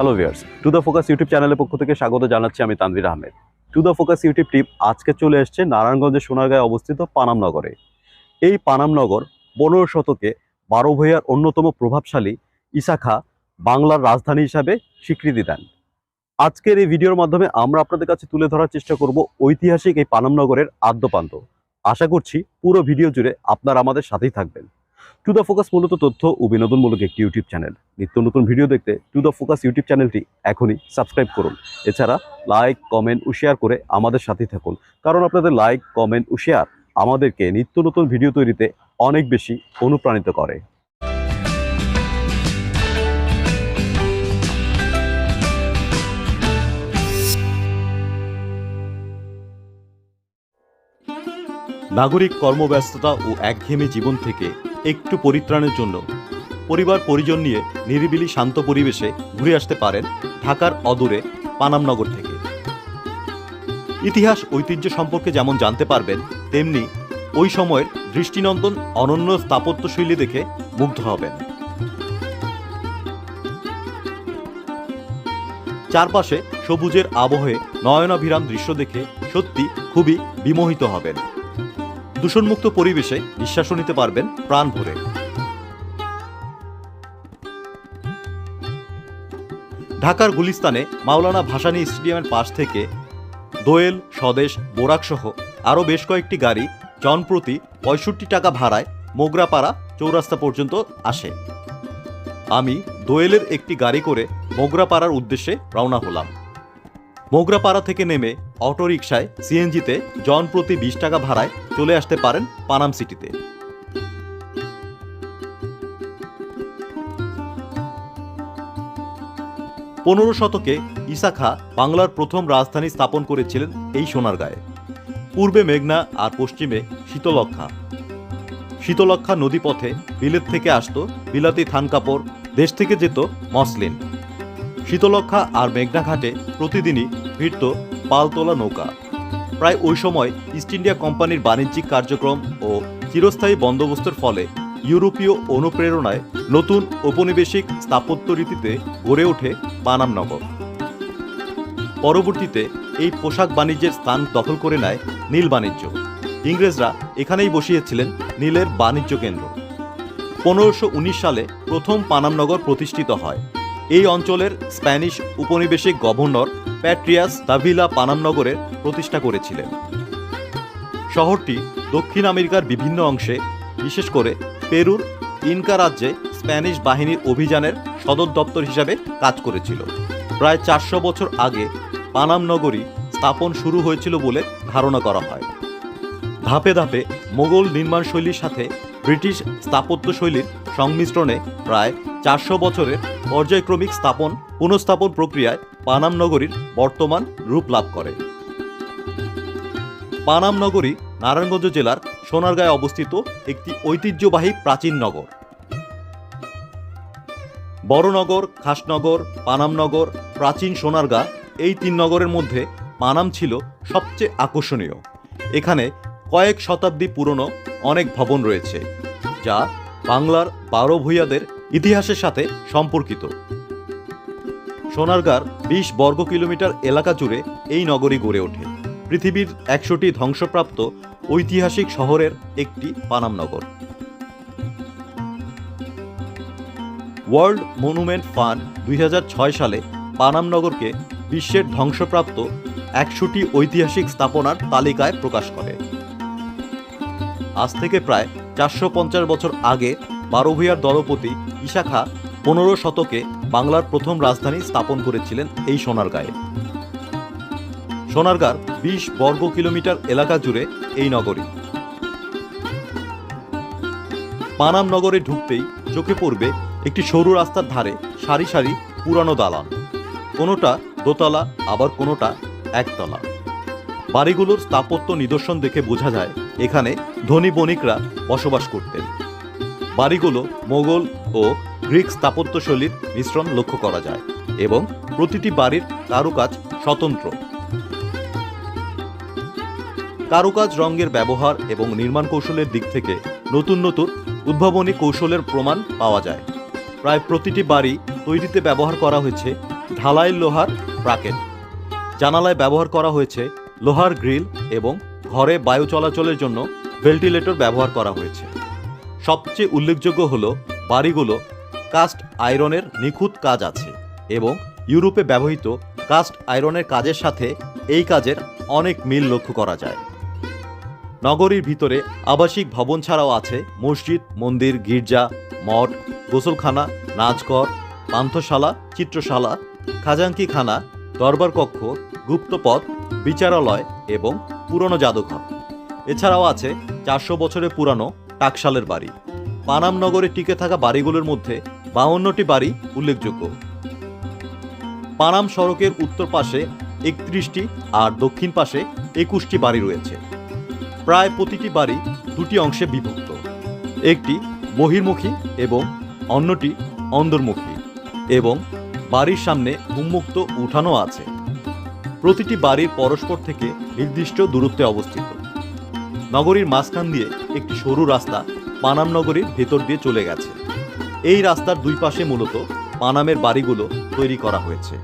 Hello viewers to the Focus YouTube চ্যানেলের পক্ষ থেকে স্বাগত জানাচ্ছি আমি Tanvir Ahmed. To the Focus YouTube team আজকে চলে এসেছে নারায়ণগঞ্জের সোনারগাঁয়ে অবস্থিত পানামনগরে এই পানামনগর পনেরো শতকে বারো ভূঁইয়ার অন্যতম প্রভাবশালী ইসাখা বাংলার রাজধানী হিসাবে স্বীকৃতি দেন। আজকের এই ভিডিওর মাধ্যমে আমরা আপনাদের কাছে তুলে ধরার চেষ্টা করব ঐতিহাসিক এই পানামনগরের আদ্যপান্ত। আশা করছি পুরো ভিডিও জুড়ে আপনারা আমাদের সাথেই থাকবেন। টু দ্য ফোকাস মূলত তথ্য ও বিনোদনমূলক একটি ইউটিউব চ্যানেল নিত্য নতুন ভিডিও দেখতে টু দ্য ফোকাস ইউটিউব চ্যানেলটি এখনই সাবস্ক্রাইব করুন। এছাড়া লাইক কমেন্ট ও শেয়ার করে আমাদের সাথেই থাকুন। কারণ আপনাদের লাইক কমেন্ট ও শেয়ার আমাদেরকে নিত্য নতুন ভিডিও তৈরিতে অনেক বেশি অনুপ্রাণিত করে। নাগরিক কর্মব্যস্ততা ও একঘেয়েমি জীবন থেকে একটু পরিত্রাণের জন্য। পরিবার পরিজন নিয়ে নিরিবিলি শান্ত পরিবেশে ঘুরে আসতে পারেন ঢাকার অদূরে পানামনগর থেকে। ইতিহাস, ঐতিহ্য সম্পর্কে যেমন জানতে পারবেন, তেমনি ওই সময়ের দৃষ্টিনন্দন অনন্য স্থাপত্যশৈলী দেখে মুগ্ধ হবেন। চারপাশে সবুজের আবহে নয়নাভিরাম দৃশ্য দেখে সত্যি খুবই বিমোহিত হবেন। দূষণমুক্ত পরিবেশে নিঃশ্বাসও নিতে পারবেন প্রাণ ভরে। ঢাকার গুলিস্তানে মাওলানা ভাসানী স্টেডিয়ামের পাশ থেকে দোয়েল, স্বদেশ বোরাক সহ আরও বেশ কয়েকটি গাড়ি জনপ্রতি পঁয়ষট্টি টাকা ভাড়ায় মোগরাপাড়া চৌরাস্তা পর্যন্ত আসে। আমি দোয়েলের একটি গাড়ি করে মোগরাপাড়ার উদ্দেশ্যে রওনা হলাম। মোগরাপাড়া থেকে নেমে অটোরিকশায় সিএনজিতে জন প্রতি বিশ টাকা ভাড়ায় চলে আসতে পারেন পানাম সিটিতে। পনেরো শতকে ইসাখা বাংলার প্রথম রাজধানী স্থাপন করেছিলেন এই সোনারগাঁয়ে। পূর্বে মেঘনা আর পশ্চিমে শীতলক্ষা শীতলক্ষা নদীপথে বিলেত থেকে আসতো বিলাতি থান কাপড় দেশ থেকে যেত মসলিন। শীতলক্ষা আর মেঘনা ঘাটে প্রতিদিনই ভিড়ত পালতোলা নৌকা। প্রায় ওই সময় ইস্ট ইন্ডিয়া কোম্পানির বাণিজ্যিক কার্যক্রম ও চিরস্থায়ী বন্দোবস্তের ফলে ইউরোপীয় অনুপ্রেরণায় নতুন ঔপনিবেশিক স্থাপত্য রীতিতে গড়ে ওঠে পানামনগর পরবর্তীতে এই পোশাক বাণিজ্যের স্থান দখল করে নেয় নীল বাণিজ্য। ইংরেজরা এখানেই বসিয়েছিলেন নীলের বাণিজ্য কেন্দ্র। পনেরোশো সালে প্রথম পানামনগর প্রতিষ্ঠিত হয়। এই অঞ্চলের স্প্যানিশ উপনিবেশিক গভর্নর প্যাট্রিয়াস দাভিলা পানামনগরের প্রতিষ্ঠা করেছিলেন। শহরটি দক্ষিণ আমেরিকার বিভিন্ন অংশে, বিশেষ করে পেরুর ইনকা রাজ্যে স্প্যানিশ বাহিনীর অভিযানের সদর দপ্তর হিসাবে কাজ করেছিল। প্রায় চারশো বছর আগে পানাম নগরী স্থাপন শুরু হয়েছিল বলে ধারণা করা হয়। ধাপে ধাপে মোগল নির্মাণশৈলীর সাথে ব্রিটিশ স্থাপত্যশৈলীর সংমিশ্রণে প্রায় চারশো বছরের পর্যায়ক্রমিক স্থাপন, পুনঃস্থাপন প্রক্রিয়ায় পানাম নগরীর বর্তমান রূপ লাভ করে। পানাম নগরী নারায়ণগঞ্জ জেলার সোনারগাঁয়ে অবস্থিত একটি ঐতিহ্যবাহী প্রাচীন নগর। বড়নগর, খাসনগর পানামনগর প্রাচীন সোনারগাঁ এই তিন নগরের মধ্যে পানাম ছিল সবচেয়ে আকর্ষণীয়। এখানে কয়েক শতাব্দী পুরনো অনেক ভবন রয়েছে, যা বাংলার বারো ভূঁইয়াদের ইতিহাসের সাথে সম্পর্কিত। সোনারগাঁর বিশ বর্গ কিলোমিটার এলাকা জুড়ে এই নগরী গড়ে ওঠে। পৃথিবীর একশোটি ধ্বংসপ্রাপ্ত ঐতিহাসিক শহরের একটি Panam Nagar. World monument fund দুই হাজার ছয় সালে পানাম নগরকে বিশ্বের ধ্বংসপ্রাপ্ত একশোটি ঐতিহাসিক স্থাপনার তালিকায় প্রকাশ করে। আজ থেকে প্রায় চারশো পঞ্চাশ বছর আগে বারোভূয়ার দলপতি ইশাখা পনেরো শতকে বাংলার প্রথম রাজধানী স্থাপন করেছিলেন এই সোনারগাঁয়ে। সোনারগাঁর বিশ বর্গ কিলোমিটার এলাকা জুড়ে এই নগরী। পানাম নগরে ঢুকতেই চোখে পড়বে একটি সরু রাস্তার ধারে সারি সারি পুরানো দালান। কোনোটা দোতলা, আবার কোনোটা একতলা। বাড়িগুলোর স্থাপত্য নিদর্শন দেখে বোঝা যায়, এখানে ধনী বণিকরা বসবাস করতেন। বাড়িগুলো মোগল ও গ্রিক স্থাপত্যশৈলীর মিশ্রণ লক্ষ্য করা যায় এবং প্রতিটি বাড়ির কারুকাজ স্বতন্ত্র। কারুকাজ রঙের ব্যবহার এবং নির্মাণ কৌশলের দিক থেকে নতুন নতুন উদ্ভাবনী কৌশলের প্রমাণ পাওয়া যায়। প্রায় প্রতিটি বাড়ি তৈরিতে ব্যবহার করা হয়েছে ঢালাই লোহার ব্রাকেট। জানালায় ব্যবহার করা হয়েছে লোহার গ্রিল এবং ঘরে বায়ু চলাচলের জন্য ভেন্টিলেটর ব্যবহার করা হয়েছে। সবচেয়ে উল্লেখযোগ্য হল বাড়িগুলো কাস্ট আয়রনের নিখুঁত কাজ আছে এবং ইউরোপে ব্যবহৃত কাস্ট আয়রনের কাজের সাথে এই কাজের অনেক মিল লক্ষ্য করা যায়। নগরীর ভিতরে আবাসিক ভবন ছাড়াও আছে মসজিদ, মন্দির, গির্জা, মঠ, গোসলখানা, নাচঘর, পান্থশালা, চিত্রশালা খাজাঙ্কিখানা দরবার কক্ষ গুপ্তপথ, বিচারালয় এবং পুরনো জাদুঘর। এছাড়াও আছে চারশো বছরের পুরানো টাকশালের বাড়ি। পানাম নগরে টিকে থাকা বাড়িগুলোর মধ্যে বাউন্নটি বাড়ি উল্লেখযোগ্য। পানাম সড়কের উত্তর পাশে একত্রিশটি আর দক্ষিণ পাশে একুশটি বাড়ি রয়েছে। প্রায় প্রতিটি বাড়ি দুটি অংশে বিভক্ত। একটি বহির্মুখী এবং অন্যটি অন্দরমুখী এবং বাড়ির সামনে উন্মুক্ত উঠানো আছে। প্রতিটি বাড়ির পরস্পর থেকে নির্দিষ্ট দূরত্বে অবস্থিত। নগরীর মাঝখান দিয়ে একটি সরু রাস্তা পানাম নগরীর ভেতর দিয়ে চলে গেছে। এই রাস্তার দুই পাশে মূলত পানামের বাড়িগুলো তৈরি করা হয়েছে।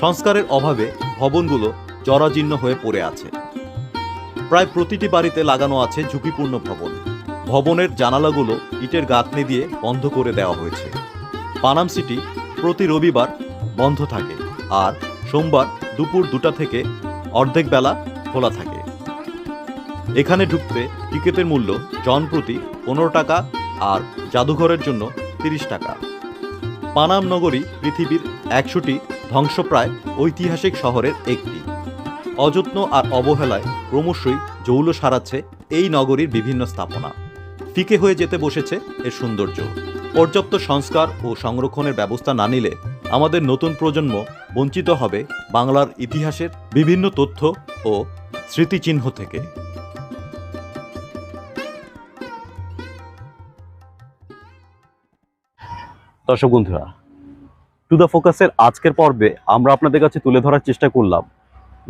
সংস্কারের অভাবে ভবনগুলো জরাজীর্ণ হয়ে পড়ে আছে। প্রায় প্রতিটি বাড়িতে লাগানো আছে ঝুঁকিপূর্ণ ভবন। ভবনের জানালাগুলো ইটের গাঁথনি দিয়ে বন্ধ করে দেওয়া হয়েছে। পানাম সিটি প্রতি রবিবার বন্ধ থাকে আর সোমবার দুপুর দুটা থেকে অর্ধেক বেলা খোলা থাকে। এখানে ঢুকতে টিকিটের মূল্য জন প্রতি পনেরো টাকা আর জাদুঘরের জন্য তিরিশ টাকা। পানাম নগরী পৃথিবীর একশোটি ধ্বংসপ্রায় ঐতিহাসিক শহরের একটি। অযত্ন আর অবহেলায় ক্রমশই জৌল সারাচ্ছে এই নগরীর বিভিন্ন স্থাপনা। ফিকে হয়ে যেতে বসেছে এর সৌন্দর্য। পর্যাপ্ত সংস্কার ও সংরক্ষণের ব্যবস্থা না নিলে আমাদের নতুন প্রজন্ম বঞ্চিত হবে বাংলার ইতিহাসের বিভিন্ন তথ্য ও স্মৃতিচিহ্ন থেকে। দর্শক বন্ধুরা টু দ্য ফোকাসের আজকের পর্বে আমরা আপনাদের কাছে তুলে ধরার চেষ্টা করলাম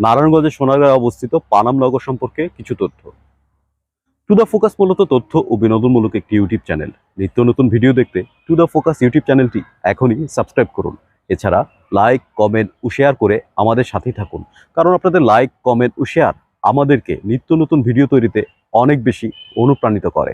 নারায়ণগঞ্জের সোনারগাঁয়ে অবস্থিত পানাম নগর সম্পর্কে কিছু তথ্য। টু দ্য ফোকাস মূলত তথ্য ও বিনোদনমূলক একটি ইউটিউব চ্যানেল। নিত্য নতুন ভিডিও দেখতে টু দ্য ফোকাস ইউটিউব চ্যানেলটি এখনই সাবস্ক্রাইব করুন। এছাড়া লাইক কমেন্ট ও শেয়ার করে আমাদের সাথেই থাকুন। কারণ আপনাদের লাইক কমেন্ট ও শেয়ার আমাদেরকে নিত্য নতুন ভিডিও তৈরিতে অনেক বেশি অনুপ্রাণিত করে।